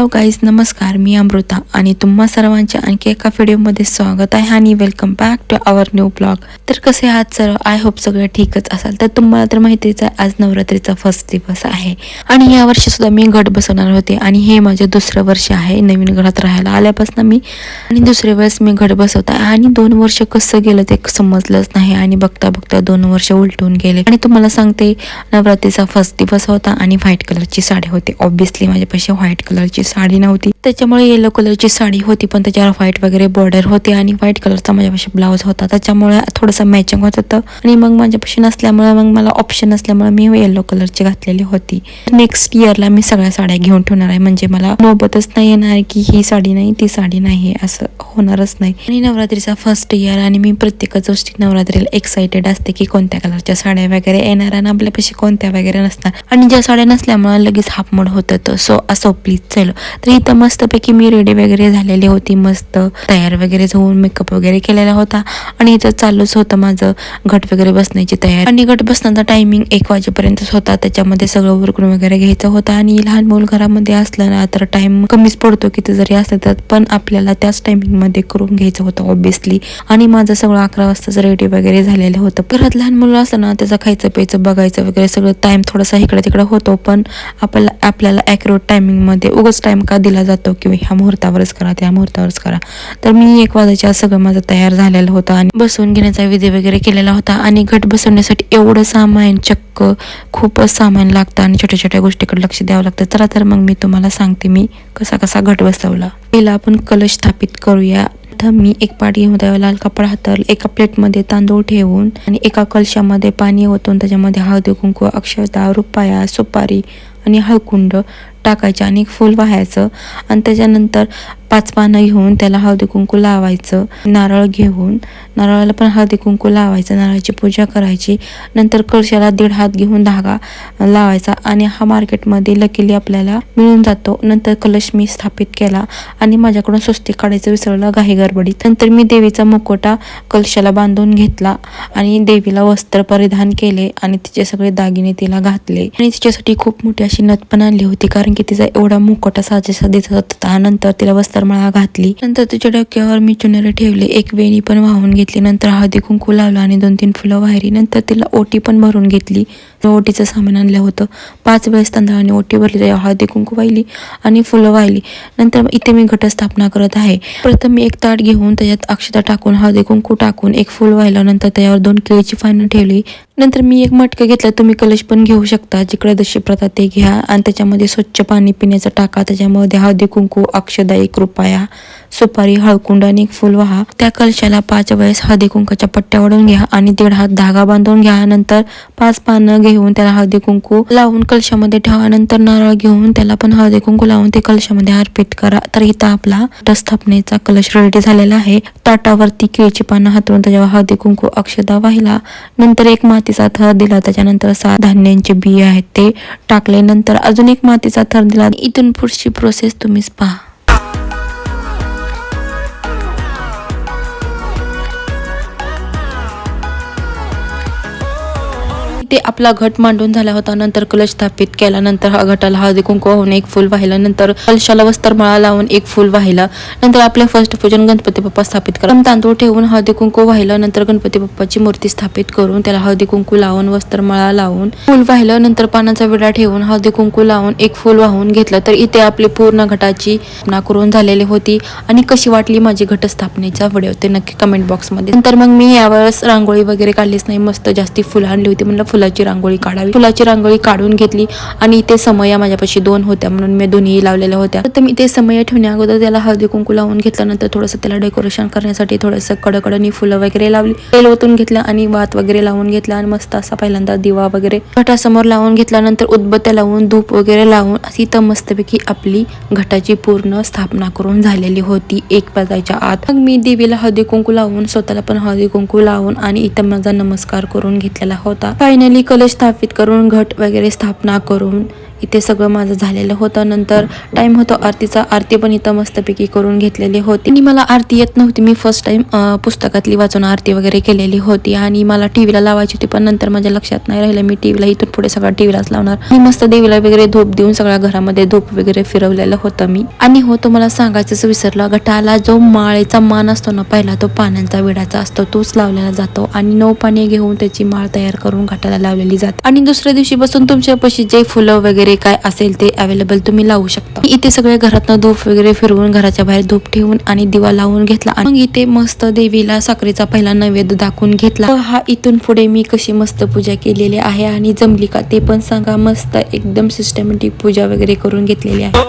hello guys नमस्कार. मी अमृता आणि तुम्हा सर्वांचे आणखी एका व्हिडिओमध्ये स्वागत आहे आणि welcome back to our new blog तर कसे आहात सर? आय होप सगळं ठीकच असाल. तर तुम्हाला तर माहितीच आहे आज नवरात्रीचा फर्स्ट दिवस आहे. आणि या वर्षी सुद्धा मी घट बसवणार होते आणि हे माझे दुसरं वर्ष आहे नवीन घरात राहायला आल्यापासून मी. आणि दुसऱ्या वेळेस मी घट बसवत आहे. आणि दोन वर्ष कसं गेलं ते समजलंच नाही आणि बघता बघता दोन वर्ष उलटून गेले. आणि तुम्हाला सांगते नवरात्रीचा फर्स्ट दिवस होता आणि व्हाईट कलरची साडी होती. ऑब्विसली माझ्यापाशी व्हाईट कलरची साडी नव्हती. त्याच्यामुळे येलो कलरची साडी होती पण त्याच्यावर व्हाईट वगैरे बॉर्डर होते आणि व्हाईट कलरचा माझ्यापाशी ब्लाऊज होता. त्याच्यामुळे थोडंसं मॅचिंग होत होतं. आणि मग माझ्यापाशी नसल्यामुळे मग मला ऑप्शन असल्यामुळे मी येलो कलरची घातलेली होती. नेक्स्ट इयरला मी सगळ्या साड्या घेऊन ठेवणार आहे. म्हणजे मला नोबतच नाही येणार की ही साडी नाही ती साडी नाही असं होणारच नाही. आणि नवरात्रीचा फर्स्ट इयर आणि मी प्रत्येकच गोष्टी नवरात्रीला एक्साइटेड असते की कोणत्या कलरच्या साड्या वगैरे येणार आणि आपल्यापाशी कोणत्या वगैरे नसणार. आणि ज्या साड्या नसल्यामुळे लगेच हाफ मोड होत होतं. सो असो प्लीज चलो. तर इथं मस्तपैकी मी रेडी वगैरे झालेली होती मस्त तयार वगैरे होऊन मेकअप वगैरे केलेला होता. आणि इथं चालूच होतं माझं घट वगैरे बसण्याची तयारी. आणि घट बसण्याचा टायमिंग एक वाजेपर्यंतच होता. त्याच्यामध्ये सगळं उरकून वगैरे घ्यायचं होतं. आणि लहान मूल घरामध्ये असलं ना तर टाइम कमीच पडतो किती जरी असलं तर. पण आपल्याला त्याच टायमिंगमध्ये करून घ्यायचं होतं ऑब्विसली आणि माझं सगळं अकरा वाजताच रेडी वगैरे झालेलं होतं. घरात लहान मुलं असलं ना त्याचं खायचं प्यायचं बघायचं वगैरे सगळं टाइम थोडासा इकडे तिकडे होतो. पण आपल्याला आपल्याला ॲक्युरेट टायमिंगमध्ये उगाच टाईम का दिला जातो की ह्या मुहूर्तावरच करा त्या मुहूर्तावरच करा. तर मी एक वाजायच्या सगळं माझं तयार झालेलं होतं आणि बसवून घेण्याचा विधी वगैरे केलेला होता आणि घट बसवण्यासाठी एवढं सामान चक्क खूपच सामान लागतं आणि छोट्या छोट्या गोष्टीकडे लक्ष द्यावं लागतं. चला तर मग मी तुम्हाला सांगते मी कसा कसा घट बसवला. पहिला आपण कलश स्थापित करूया. मी एक पाटी मध्ये लाल कपडा हातावर एका प्लेटमध्ये तांदूळ ठेवून आणि एका कलशामध्ये पाणी ओतून त्याच्यामध्ये हळदी कुंकू अक्षता रुपया सुपारी आणि हळकुंड टाकायचं आणि फूल वाहायचं. आणि त्याच्यानंतर पाच पानं घेऊन त्याला हळदी कुंकू लावायचं नारळ घेऊन. नारळाला पण हळदी कुंकू लावायचं नारळाची पूजा करायची. नंतर कळशाला दीड हात घेऊन धागा लावायचा आणि हा मार्केटमध्ये लकीली आपल्याला मिळून जातो. नंतर कलश मी स्थापित केला आणि माझ्याकडून स्वस्तिक काढायचं विसरलं घाई गडबडीत. नंतर मी देवीचा मुकोटा कलशाला बांधून घेतला आणि देवीला वस्त्र परिधान केले आणि तिचे सगळे दागिने तिला घातले. आणि तिच्यासाठी खूप मोठी अशी नथ पण आणली होती कारण की तिचा एवढा मुकोटा साजेसा दिसत होता. नंतर तिला वस्त्र वस्त्रमाळा घातली. नंतर तिच्या डोक्यावर मी चुनरी ठेवली. एक वेणी पण वाहून घेतली. नंतर हळदी कुंकू लावलं आणि दोन तीन फुलं वाहिली. नंतर तिला ओटी पण भरून घेतली. ओटीचं सामान आणलं होतं. पाच वेळेस तांदळाने ओटी भरली. हळदी कुंकू वाहिली आणि फुलं वाहिली. नंतर इथे मी घटस्थापना करत आहे. प्रथम मी एक ताट घेऊन त्याच्यात अक्षता टाकून हळदी कुंकू टाकून एक फुल वाहिलं. नंतर त्याच्यावर दोन केळीची फानं ठेवली. नंतर मी एक मटकं घेतलं. तुम्ही कलश पण घेऊ शकता. जिकडे जशी प्रथा ते घ्या आणि त्याच्यामध्ये स्वच्छ पाणी पिण्याचं टाका. त्याच्यामध्ये हळदी कुंकू अक्षदा एक रुपया. सुपारी हळकुंड आणि एक फुल वाहा. त्या कलशाला पाच वेळेस हळदी कुंकाच्या पट्ट्या ओढून घ्या आणि दीड हात धागा बांधून घ्या. नंतर पाच पानं घेऊन त्याला हळदी कुंकू लावून कलशामध्ये ठेवा. नंतर नारळ घेऊन त्याला पण हळदी कुंकू लावून ते कलशामध्ये अर्पित करा. तर इथं आपला स्थापनेचा कलश रेडी झालेला आहे. ताटावरती केळीची पानं हातरून त्याच्यावर हळदी कुंकू अक्षदा वाहिला. नंतर एक मातीचा थर दिला. त्याच्यानंतर सात धान्यांचे बी आहेत ते टाकले. नंतर अजून एक मातीचा थर दिला. इथून पुढची प्रोसेस तुम्हीच पहा. इथे आपला घट मांडून झाला होता. नंतर कलश स्थापित केला नंतर हा घटाला हळदी कुंकू वाहून एक फुल वाहिलं. नंतर कलशाला वस्त्रमाळा लावून एक फुल वाहिलं. नंतर आपले फर्स्ट पूजन गणपती बाप्पा स्थापित करा. तांदूळ ठेवून हळदी कुंकू वाहिलं. नंतर गणपती बाप्पाची मूर्ती स्थापित करून त्याला हळदी कुंकू लावून वस्त्रमाळा लावून फुल वाहिलं. नंतर पानाचा विडा ठेवून हळदी कुंकू लावून एक फुल वाहून घेतलं. तर इथे आपली पूर्ण घटाची स्थापना करून झालेली होती. आणि कशी वाटली माझी घटस्थापनेचा व्हिडिओ ते नक्की कमेंट बॉक्समध्ये नंतर मग मी यावेळेस रांगोळी वगैरे काढलीच नाही. मस्त जास्ती फुलं आणली होती. म्हणलं फुलाची रांगोळी काढावी. फुलाची रांगोळी काढून घेतली आणि इथे समया माझ्यापाशी दोन होत्या म्हणून मी दोन्ही लावलेल्या होत्या. तर मी ते समया ठेवण्या अगोदर त्याला हळदी कुंकू लावून घेतल्यानंतर थोडंसं त्याला डेकोरेशन करण्यासाठी थोडंसं कडकडनी फुलं वगैरे लावली. तेल ओतून घेतलं आणि वात वगैरे लावून घेतला आणि मस्त असा पहिल्यांदा दिवा वगैरे घटासमोर लावून घेतल्यानंतर उदबत्त्या लावून धूप वगैरे लावून तिथं मस्तपैकी आपली घटाची पूर्ण स्थापना करून झालेली होती एक वाजायच्या आत. मग मी देवीला हळदी कुंकू लावून स्वतःला पण हळदी कुंकू लावून आणि इथं माझा नमस्कार करून घेतलेला होता. फायनली कलश स्थापित करून घट वगैरे स्थापना करून इथे सगळं माझं झालेलं होतं. नंतर टाइम होतो आरतीचा. आरती पण इथं मस्तपैकी करून घेतलेली होती. आणि मला आरती येत नव्हती. मी फर्स्ट टाइम पुस्तकातली वाचून आरती वगैरे केलेली होती. आणि मला टीव्हीला लावायची होती पण नंतर माझ्या लक्षात नाही राहिलं. मी टीव्हीला इथून पुढे सगळं टीव्हीलाच लावणार. मी मस्त देवीला वगैरे धूप देऊन सगळ्या घरामध्ये धूप वगैरे फिरवलेलं होतं मी. आणि हो तुम्हाला सांगायचंच विसरलं. गटाला जो माळेचा मान असतो ना पहिला तो पाण्याचा विडाचा असतो. तोच लावलेला जातो. आणि नऊ पाणी घेऊन त्याची माळ तयार करून घाटाला लावलेली जाते. आणि दुसऱ्या दिवशी बसून तुमच्यापाशी जे फुलं वगैरे काय असेल ते अवेलेबल तुम्ही लावू शकता. इथे सगळे घरातनं धूप वगैरे फिरवून घराच्या बाहेर धूप ठेवून आणि दिवा लावून घेतला. आणि मग इथे मस्त देवीला साखरेचा पहिला नैवेद्य दाखवून घेतला. हा इथून पुढे मी कशी मस्त पूजा केलेली आहे आणि जमली का ते पण सांगा. मस्त एकदम सिस्टमॅटिक पूजा वगैरे करून घेतलेली आहे.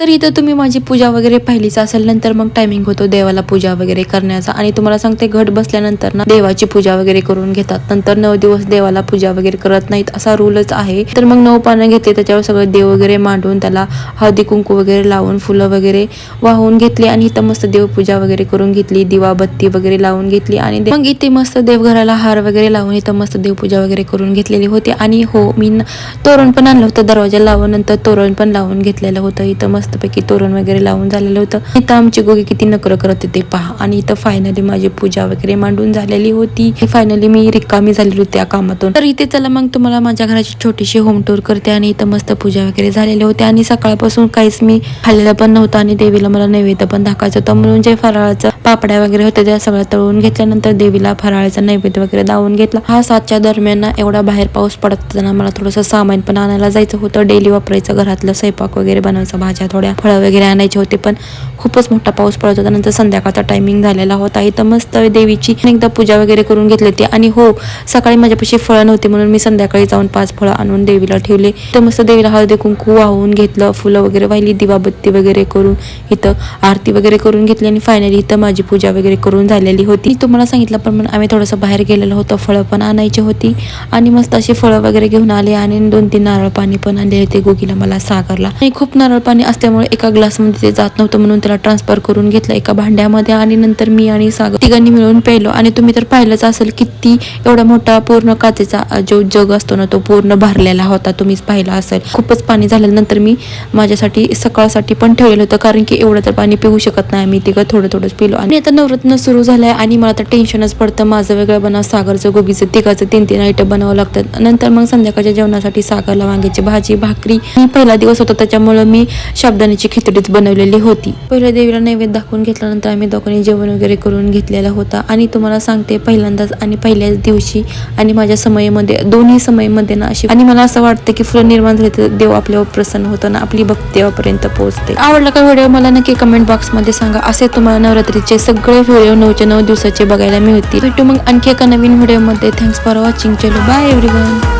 तर इथं तुम्ही माझी पूजा वगैरे पाहिलीच असेल नंतर मग टायमिंग होतो देवाला पूजा वगैरे करण्याचा. आणि तुम्हाला सांगते घट बसल्यानंतर ना देवाची पूजा वगैरे करून घेतात. नंतर नऊ दिवस देवाला पूजा वगैरे करत नाहीत असा रूलच आहे. तर मग नऊ पानं घेतले त्याच्यावर सगळं देव वगैरे मांडून त्याला हळदी कुंकू वगैरे लावून फुलं वगैरे वाहून घेतली आणि इथं मस्त देवपूजा वगैरे करून घेतली दिवा बत्ती वगैरे लावून घेतली आणि मग इथे मस्त देवघराला हार वगैरे लावून इथं मस्त देवपूजा वगैरे करून घेतलेली होती. आणि हो मी तोरण पण आणलं होतं दरवाजा लावून नंतर तोरण पण लावून घेतलेलं होतं. इथं मस्त मस्तपैकी तोरण वगैरे लावून झालेलं होतं. इथं आमची गोगी किती नकर करत होते पहा. आणि इथं फायनली माझी पूजा वगैरे मांडून झालेली होती. फायनली मी रिकामी झालेली होती त्या कामातून. तर इथे चला मग तुम्हाला माझ्या घराची छोटीशी होम टूर करते आणि इथं मस्त पूजा वगैरे झालेली होती. आणि सकाळपासून काहीच मी खाल्लेलं पण नव्हतं आणि देवीला मला नैवेद्य पण दाखवायचं होतं. म्हणून जे फराळाचं पापड्या वगैरे होत्या त्या सगळ्या तळून घेतल्यानंतर देवीला फराळाचा नैवेद्य वगैरे दावून घेतला. हा सातच्या दरम्यान एवढा बाहेर पाऊस पडत होता मला थोडंसं सामान पण आणायला जायचं होतं. डेली वापरायचं घरातलं स्वयंपाक वगैरे बनवायचं भाज्या थोड्या फळं वगैरे आणायचे होते पण खूपच मोठा पाऊस पडत होता. नंतर संध्याकाळचा टायमिंग झालेला होता. इथं मस्त देवीची एकदा पूजा वगैरे करून घेतली होती. आणि हो सकाळी माझ्यापाशी फळं नव्हती म्हणून मी संध्याकाळी जाऊन पाच फळं आणून देवीला ठेवले. तर मस्त देवीला हळदी कुंकू वाहून घेतलं फुलं वगैरे वाहिली दिवाबत्ती वगैरे करून इथं आरती वगैरे करून घेतली. आणि फायनली इथं माझी पूजा वगैरे करून झालेली होती. तुम्हाला सांगितलं पण मग आम्ही थोडंसं बाहेर गेलेलो होतो. फळं पण आणायची होती. आणि मस्त अशी फळं वगैरे घेऊन आले. आणि दोन तीन नारळ पाणी पण आणले होते. गोगीला मला सागरला. आणि खूप नारळ पाणी असते त्यामुळे एका ग्लासमध्ये ते जात नव्हतं म्हणून त्याला ट्रान्सफर करून घेतलं एका भांड्यामध्ये आणि नंतर मी आणि सागर तिघांनी मिळून प्यायलो आणि तुम्ही तर पाहिलंच असेल किती एवढा मोठा पूर्ण काचेचा जो जग असतो ना तो पूर्ण भरलेला होता. तुम्हीच पाहिला असेल. खूपच पाणी झाल्यानंतर मी माझ्यासाठी सकाळसाठी पण ठेवलेलं होतं कारण की एवढं तर पाणी पिऊ शकत नाही मी तिघं थोडं थोडंच पिलो. आणि आता नवरत्न सुरू झालंय आणि मला तर टेन्शनच पडतं. माझं वेगळं बनव सागरचं गोगीचं तिघाचं तीन तीन आयटम बनावं लागतात नंतर मग संध्याकाळच्या जेवणासाठी सागरला वांग्याची भाजी भाकरी. पहिला दिवस होता त्याच्यामुळं मी शब्द साबुदाण्याची खिचडीच बनवलेली होती. पहिल्या देवीला नैवेद्य दाखवून घेतल्यानंतर आम्ही दोघांनी जेवण वगैरे करून घेतलेला होता. आणि तुम्हाला सांगते पहिल्यांदाच आणि पहिल्याच दिवशी आणि माझ्या समयामध्ये दोन्ही समयमध्ये ना अशी आणि मला असं वाटतं की फुलं निर्माण झाले तर देव आपल्यावर प्रसन्न होतं ना आपली भक्ती देवापर्यंत पोहोचते. आवडला का व्हिडिओ मला नक्की कमेंट बॉक्समध्ये सांगा. असे तुम्हाला नवरात्रीचे सगळे व्हिडिओ नऊच्या नऊ दिवसाचे बघायला मिळतील. भेटू मग आणखी एका नवीन व्हिडिओमध्ये थँक्स फॉर वॉचिंग चलो बाय एव्हरीवन